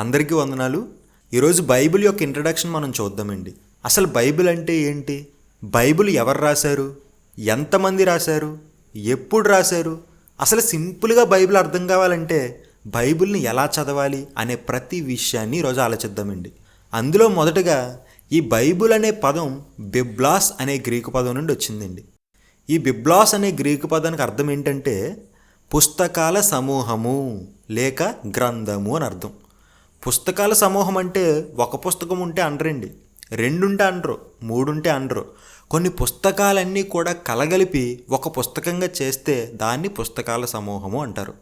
అందరికీ వందనాలు. ఈరోజు బైబిల్ యొక్క ఇంట్రడక్షన్ మనం చూద్దామండి. అసలు బైబిల్ అంటే ఏంటి? బైబిల్ ఎవరు రాశారు? ఎంతమంది రాశారు? ఎప్పుడు రాశారు? అసలు సింపుల్గా బైబిల్ అర్థం కావాలంటే బైబిల్ని ఎలా చదవాలి అనే ప్రతి విషయాన్ని ఈరోజు ఆలోచిద్దామండి. అందులో మొదటగా ఈ బైబిల్ అనే పదం బిబ్లాస్ అనే గ్రీకు పదం నుండి వచ్చిందండి. ఈ బిబ్లాస్ అనే గ్రీకు పదానికి అర్థం ఏంటంటే పుస్తకాల సమూహము లేక గ్రంథము అని అర్థం. పుస్తకాల సమూహం అంటే ఒక పుస్తకం ఉంటే అనరండి. రెండుంటే అనరు మూడుంటే అనరు. కొన్ని పుస్తకాలన్నీ కూడా కలగలిపి ఒక పుస్తకంగా చేస్తే దాన్ని పుస్తకాల సమూహము అంటారు.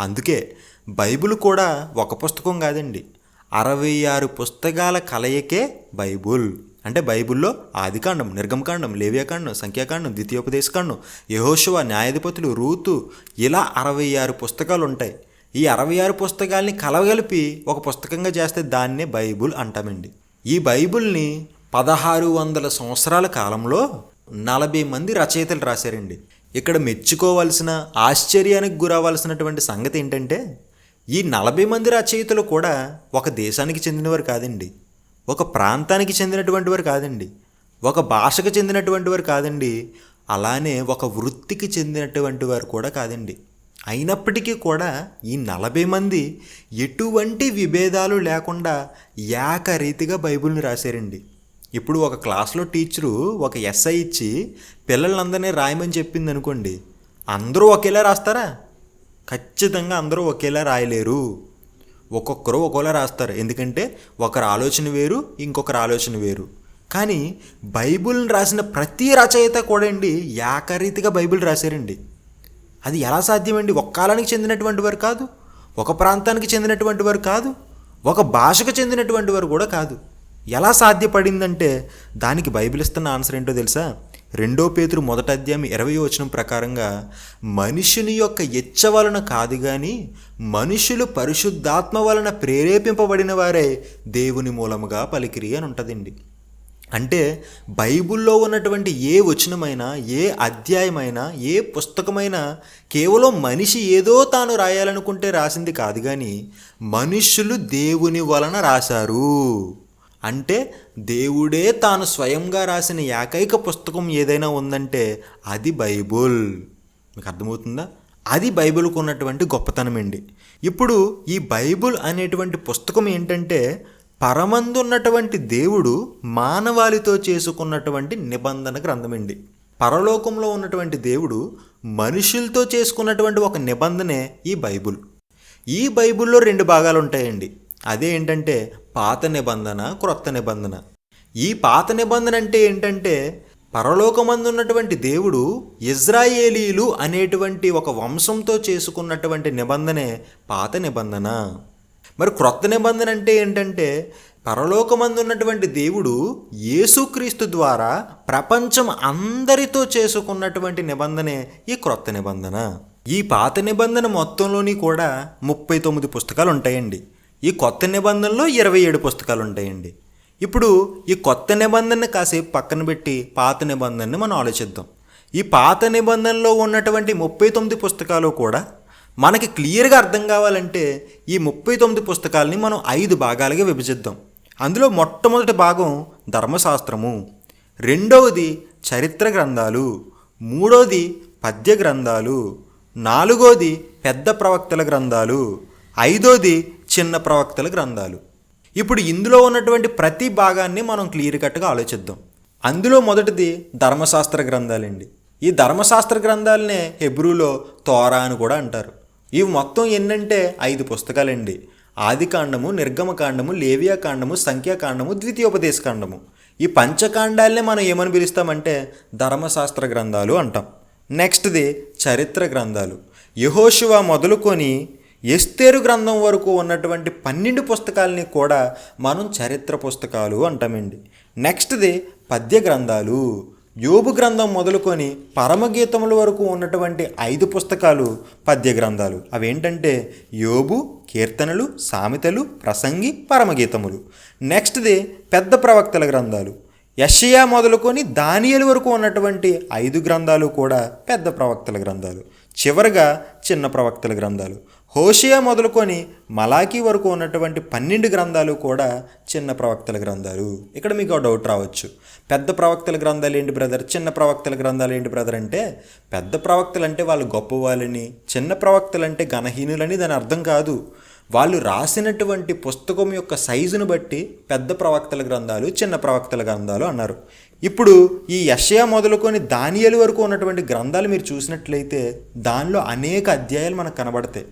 అందుకే బైబిల్ కూడా ఒక పుస్తకం కాదండి. అరవై ఆరు పుస్తకాల కలయికే బైబుల్. అంటే బైబిల్లో ఆదికాండం నిర్గమకాండం లేవ్యాకాండం సంఖ్యాకాండం ద్వితీయోపదేశకాండం యహోశివ న్యాయాధిపతులు రూతు ఇలా అరవై ఆరు పుస్తకాలు ఉంటాయి ఈ అరవై ఆరు పుస్తకాల్ని కలగలిపి ఒక పుస్తకంగా చేస్తే దాన్నే బైబుల్ అంటామండి. ఈ బైబుల్ని పదహారు వందల సంవత్సరాల కాలంలో నలభై మంది రచయితలు రాశారండి. ఇక్కడ మెచ్చుకోవాల్సిన ఆశ్చర్యానికి గురవలసినటువంటి సంగతి ఏంటంటే ఈ నలభై మంది రచయితలు కూడా ఒక దేశానికి చెందినవారు కాదండి. ఒక ప్రాంతానికి చెందినటువంటి వారు కాదండి. ఒక భాషకు చెందినటువంటి వారు కాదండి. అలానే ఒక వృత్తికి చెందినటువంటి వారు కూడా కాదండి. అయినప్పటికీ కూడా ఈ నలభై మంది ఎటువంటి విభేదాలు లేకుండా ఏకరీతిగా బైబిల్ని రాశారండి. ఇప్పుడు ఒక క్లాస్లో టీచరు ఒక ఎస్ఐ ఇచ్చి పిల్లలందరినీ రాయమని చెప్పింది అనుకోండి అందరూ ఒకేలా రాస్తారా? ఖచ్చితంగా అందరూ ఒకేలా రాయలేరు. ఒక్కొక్కరు ఒక్కోలా రాస్తారు. ఎందుకంటే ఒకరి ఆలోచన వేరు ఇంకొకరి ఆలోచన వేరు. కానీ బైబిల్ని రాసిన ప్రతి రచయిత కూడా అండి ఏకరీతిగా బైబిల్ రాశారండి. అది ఎలా సాధ్యమండి? ఒక కాలానికి చెందినటువంటి వారు కాదు ఒక ప్రాంతానికి చెందినటువంటి వారు కాదు ఒక భాషకు చెందినటువంటి వారు కూడా కాదు. ఎలా సాధ్యపడిందంటే దానికి బైబిల్ ఇస్తున్న ఆన్సర్ ఏంటో తెలుసా? రెండో పేతురు మొదట అధ్యాయం ఇరవై వచనం ప్రకారంగా మనుషుని యొక్క ఇచ్చ వలన కాదు కానీ మనుషులు పరిశుద్ధాత్మ వలన ప్రేరేపింపబడిన వారే దేవుని మూలముగా పలికిరి అని ఉంటుందండి. అంటే బైబిల్లో ఉన్నటువంటి ఏ వచనమైనా ఏ అధ్యాయమైనా ఏ పుస్తకమైనా కేవలం మనిషి ఏదో తాను రాయాలనుకుంటే రాసింది కాదు కానీ మనుషులు దేవుని వలన రాశారు. అంటే దేవుడే తాను స్వయంగా రాసిన ఏకైక పుస్తకం ఏదైనా ఉందంటే అది బైబుల్. మీకు అర్థమవుతుందా? అది బైబిల్కు ఉన్నటువంటి గొప్పతనం అండి ఇప్పుడు ఈ బైబుల్ అనేటువంటి పుస్తకం ఏంటంటే పరమందున్నటువంటి దేవుడు మానవాళితో చేసుకున్నటువంటి నిబంధన గ్రంథమండి పరలోకంలో ఉన్నటువంటి దేవుడు మనుషులతో చేసుకున్నటువంటి ఒక నిబంధనే ఈ బైబుల్. ఈ బైబిల్లో రెండు భాగాలు ఉంటాయండి. అదే ఏంటంటే పాత నిబంధన క్రొత్త నిబంధన. ఈ పాత నిబంధన అంటే ఏంటంటే పరలోకమందున్నటువంటి దేవుడు ఇజ్రాయేలీలు అనేటువంటి ఒక వంశంతో చేసుకున్నటువంటి నిబంధనే పాత నిబంధన. మరి క్రొత్త నిబంధన అంటే ఏంటంటే పరలోకమందు ఉన్నటువంటి దేవుడు యేసుక్రీస్తు ద్వారా ప్రపంచం అందరితో చేసుకున్నటువంటి నిబంధనే ఈ క్రొత్త నిబంధన. ఈ పాత నిబంధన మొత్తంలోని కూడా ముప్పై తొమ్మిది పుస్తకాలు ఉంటాయండి ఈ కొత్త నిబంధనలో ఇరవై ఏడు పుస్తకాలు ఉంటాయండి ఇప్పుడు ఈ కొత్త నిబంధనని కాసేపు పక్కన పెట్టి పాత నిబంధనని మనం ఆలోచిద్దాం. ఈ పాత నిబంధనలో ఉన్నటువంటి ముప్పై తొమ్మిది పుస్తకాలు కూడా మనకి క్లియర్గా అర్థం కావాలంటే ఈ ముప్పై తొమ్మిది పుస్తకాలని మనం ఐదు భాగాలుగా విభజిద్దాం. అందులో మొట్టమొదటి భాగం ధర్మశాస్త్రము రెండవది చరిత్ర గ్రంథాలు మూడవది పద్య గ్రంథాలు నాలుగోది పెద్ద ప్రవక్తల గ్రంథాలు ఐదోది చిన్న ప్రవక్తల గ్రంథాలు. ఇప్పుడు ఇందులో ఉన్నటువంటి ప్రతి భాగాన్ని మనం క్లియర్ కట్గా ఆలోచిద్దాం. అందులో మొదటిది ధర్మశాస్త్ర గ్రంథాలండి. ఈ ధర్మశాస్త్ర గ్రంథాలనే హెబ్రూలో తోరా అని కూడా అంటారు. ఇవి మొత్తం ఎన్నంటే ఐదు పుస్తకాలండి. ఆదికాండము నిర్గమకాండము లేవియాకాండము సంఖ్యాకాండము ద్వితీయోపదేశకాండము. ఈ పంచకాండాలనే మనం ఏమని పిలుస్తామంటే ధర్మశాస్త్ర గ్రంథాలు అంటాం. నెక్స్ట్ది చరిత్ర గ్రంథాలు. యహోశివ మొదలుకొని ఎస్తేరు గ్రంథం వరకు ఉన్నటువంటి పన్నెండు పుస్తకాలని కూడా మనం చరిత్ర పుస్తకాలు అంటామండి. నెక్స్ట్ది పద్య గ్రంథాలు యోబు గ్రంథం మొదలుకొని పరమగీతముల వరకు ఉన్నటువంటి ఐదు పుస్తకాలు పద్య గ్రంథాలు. అవేంటంటే యోబు కీర్తనలు సామెతలు ప్రసంగి పరమగీతములు. నెక్స్ట్ది పెద్ద ప్రవక్తల గ్రంథాలు. యషయా మొదలుకొని దానియలు వరకు ఉన్నటువంటి ఐదు గ్రంథాలు కూడా పెద్ద ప్రవక్తల గ్రంథాలు. చివరగా చిన్న ప్రవక్తల గ్రంథాలు. హోషియా మొదలుకొని మలాకీ వరకు ఉన్నటువంటి పన్నెండు గ్రంథాలు కూడా చిన్న ప్రవక్తల గ్రంథాలు. ఇక్కడ మీకు ఒక డౌట్ రావచ్చు. పెద్ద ప్రవక్తల గ్రంథాలు ఏంటి బ్రదర్ చిన్న ప్రవక్తల గ్రంథాలు ఏంటి బ్రదర్ అంటే పెద్ద ప్రవక్తలు అంటే వాళ్ళు గొప్పవాళ్ళని చిన్న ప్రవక్తలు అంటే గణహీనులని దాని అర్థం కాదు. వాళ్ళు రాసినటువంటి పుస్తకం యొక్క సైజును బట్టి పెద్ద ప్రవక్తల గ్రంథాలు చిన్న ప్రవక్తల గ్రంథాలు అన్నారు. ఇప్పుడు ఈ యషయా మొదలుకొని దానియలు వరకు ఉన్నటువంటి గ్రంథాలు మీరు చూసినట్లయితే దానిలో అనేక అధ్యాయాలు మనకు కనబడతాయి.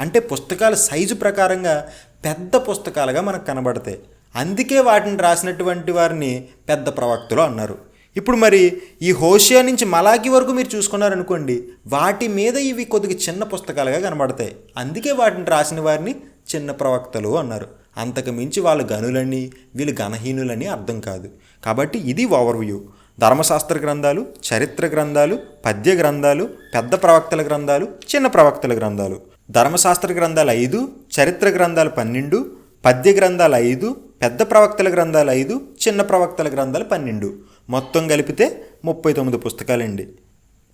అంటే పుస్తకాల సైజు ప్రకారంగా పెద్ద పుస్తకాలుగా మనకు కనబడతాయి. అందుకే వాటిని రాసినటువంటి వారిని పెద్ద ప్రవక్తలు అన్నారు. ఇప్పుడు మరి ఈ హోషియా నుంచి మలాకి వరకు మీరు చూసుకున్నారనుకోండి వాటి మీద ఇవి కొద్దిగా చిన్న పుస్తకాలుగా కనబడతాయి. అందుకే వాటిని రాసిన వారిని చిన్న ప్రవక్తలు అన్నారు. అంతకు మించి వాళ్ళు గనులని వీళ్ళు గణహీనులని అర్థం కాదు. కాబట్టి ఇది ఓవర్వ్యూ. ధర్మశాస్త్ర గ్రంథాలు చరిత్ర గ్రంథాలు పద్య గ్రంథాలు పెద్ద ప్రవక్తల గ్రంథాలు చిన్న ప్రవక్తల గ్రంథాలు. ధర్మశాస్త్ర గ్రంథాలు ఐదు చరిత్ర గ్రంథాలు పన్నెండు పద్య గ్రంథాలు ఐదు పెద్ద ప్రవక్తల గ్రంథాలు ఐదు చిన్న ప్రవక్తల గ్రంథాలు పన్నెండు. మొత్తం కలిపితే ముప్పై తొమ్మిది పుస్తకాలండి.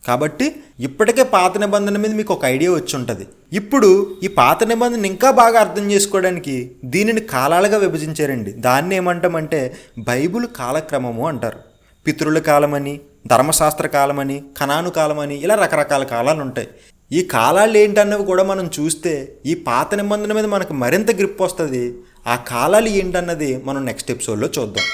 కాబట్టి ఇప్పటికే పాత నిబంధన మీద మీకు ఒక ఐడియా వచ్చి ఉంటుంది. ఇప్పుడు ఈ పాత నిబంధన ఇంకా బాగా అర్థం చేసుకోవడానికి దీనిని కాలాలుగా విభజించారండి. దాన్ని ఏమంటామంటే బైబుల్ కాలక్రమము అంటారు. పితృల కాలమని ధర్మశాస్త్ర కాలమని కణాను కాలమని ఇలా రకరకాల కాలాలు ఉంటాయి. ఈ కాలాలు ఏంటన్నవి కూడా మనం చూస్తే ఈ పాత నిబంధన మీద మనకు మరింత గ్రిప్ వస్తుంది. ఆ కాలాలు ఏంటన్నది మనం నెక్స్ట్ ఎపిసోడ్లో చూద్దాం.